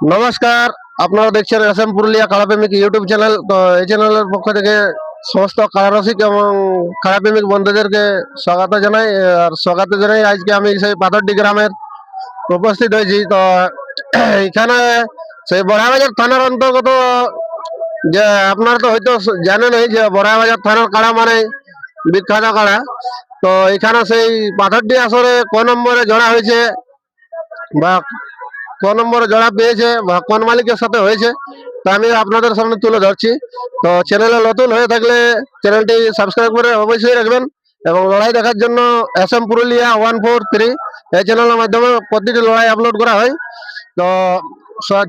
নমস্কার, আপনারা দেখছেন S M Purulia Kalapremik YouTube channel. তো এই চ্যানেলের পক্ষ থেকে সমস্ত কালারসিক এবং কালাপ্রেমিক বন্ধুদেরকে স্বাগত জানাই, আর স্বাগত জানাই আজকে আমি সেই পাথরডি গ্রামের উপস্থিত হয়েছি। তো এখানে সেই বড়াবাজার থানার অন্তর্গত যে আপনারা তো হয়তো জানেনই যে বড়াবাজার থানার কাড়া মানে বিখ্যাত কাড়া। তো এখানে সেই পাথরডি আসরে ক নম্বরে জড়া হয়েছে বা ক নম্বরে জড়া পেয়েছে বা কোন মালিকের সাথে হয়েছে তা আমি আপনাদের সামনে তুলে ধরছি। তো চ্যানেলে নতুন হয়ে থাকলে চ্যানেলটি সাবস্ক্রাইব করে অবশ্যই রাখবেন এবং লড়াই দেখার জন্য S M Purulia one four three এই চ্যানেলের মাধ্যমে প্রতিটি লড়াই আপলোড করা হয়। তো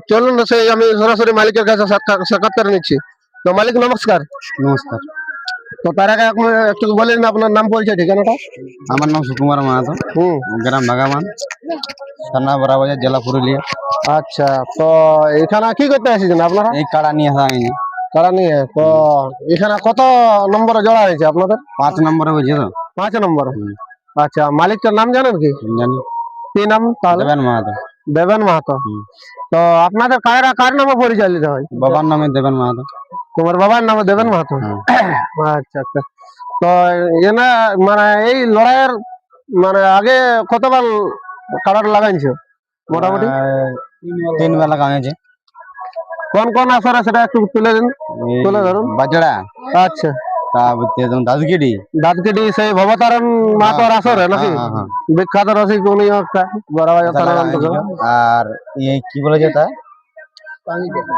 চলুন সেই আমি সরাসরি মালিকের কাছে সাক্ষা- সাক্ষাৎকার নিচ্ছি। তো মালিক নমস্কার। নমস্কার। তো তার আগে একটু বলেন আপনার নাম পরিচয় ঠিকানাটা? আমার নাম সুকুমার মাহাতো। হুম। গ্রাম বাগামান থানা বড়াবাজার জেলা পুরুলিয়া। আচ্ছা তো এখানে কি করতে এসেছেন আপনারা? এই কাড়া নিয়ে আসা হয়নি কারা নিয়ে তো এখানে কত নম্বরে জড়া হয়েছে আপনাদের? পাঁচ নম্বরে তো। পাঁচ নম্বর? আচ্ছা মালিকটার নাম জানেন কি? জানি। কি নাম তাহলে? দেবেন মাহাতো। দেবেন মাহাতো। তো আপনাদের কারা কার নামে পরিচালিত হয়? বাবার নামে দেবেন মাহাতো। তোমার বাবার নামে দেবেন মাহাতো? আচ্ছা আচ্ছা। তো এনা মানে এই লড়াইয়ের মানে আগে কতবার কাড়াটা লাগাইছো? মোটামুটি? তিন বেলা কামেছে কোন কোন আসরে সেটা একটু তুলে দিন। তুলে ধরুন। বাজড়া। আচ্ছা। সেই ভবতারণ মাহাতোর আসরে নাকি? হ্যাঁ, হ্যাঁ, বিখ্যাত রসিক উনি একটা বড়বাজার হ্যাঁ। অন্তর্গত আর কি বলে যেটা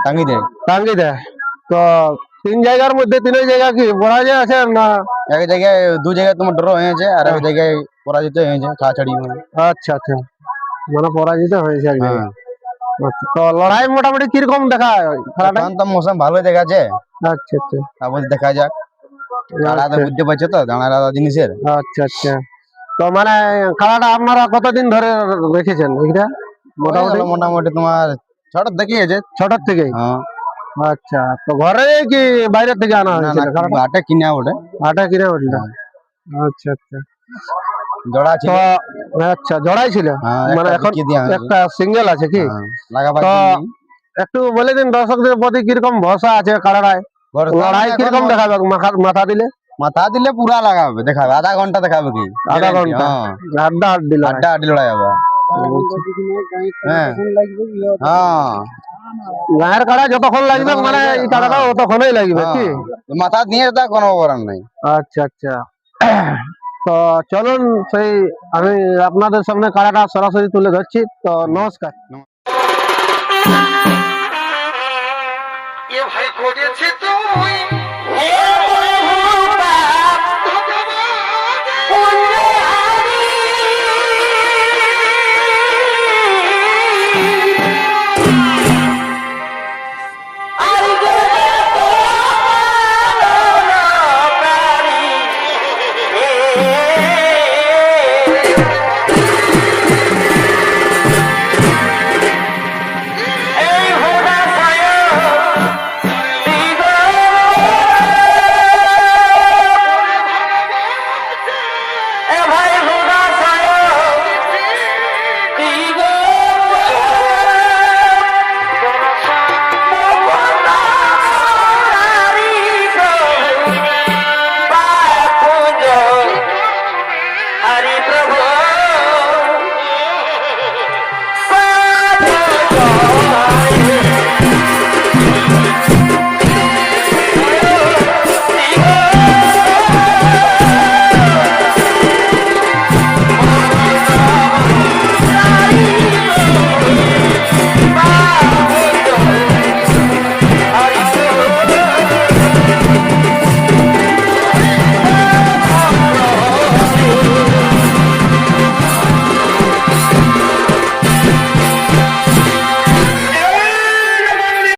টাঙ্গি দেয় টাঙ্গি দেয় তো তিন জায়গার মধ্যে তিন জায়গা কি? বড় জায়গা আছে না? এক জায়গায় দু জায়গায় তোমার ড্র হয়েছে আর এক জায়গায় পরাজিত হয়েছে ছাড়াছাড়ি। আচ্ছা আচ্ছা। মানে পরাজিত হয়েছে এক জায়গায়। হ্যাঁ। আচ্ছা, তো লড়াই মোটামুটি কীরকম দেখা হয়? খেলাটা? এখন তো মৌসুম ভালোই দেখাচ্ছে। আচ্ছা আচ্ছা। তারপর দেখা যাক। দাঁড়াতে আচ্ছা, বুঝতে পারছ তো দাঁড়া জিনিসের। আচ্ছা আচ্ছা। তো মানে খেলাটা আপনারা কতদিন ধরে রেখেছেন এইটা? মোটামুটি? তোমার ছটা দেখিয়েছে ছোটর থেকে হ্যাঁ। আচ্ছা তো ঘরে কি বাইরে থেকে আনা খেলাটা আটে কিনে ওঠে আটা কিনে উঠল আচ্ছা আচ্ছা। জোড়া ছিল? আচ্ছা জড়াই ছিল। হ্যাঁ মানে একটা এখন সিঙ্গেল আছে কি? হ্যাঁ, তো একটু বলে দিন দর্শকদের প্রতি কীরকম ভরসা আছে কারাড়ায় লড়াই কীরকম দেখাবে? মাথা- দিলে? মাথা দিলে পুরা লাগাবে দেখাবে। আধা ঘণ্টা দেখাবে কি? আধা ঘণ্টা? হ্যাঁ, আড্ডা আড্ডি লড়াই। আড্ডা আড্ডি লড়াই হবে। হ্যাঁ। হ্যাঁ। গায়ের কাড়া যতক্ষণ লাগবে মানে লাগবে, এই কাড়াটা। ততক্ষণই লাগবে কি। মাথা নিয়ে তা কোনো করার নাই। আচ্ছা আচ্ছা। তো চলুন সেই আমি আপনাদের সামনে কারাটা সরাসরি তুলে ধরছি। তো নমস্কার। তুই?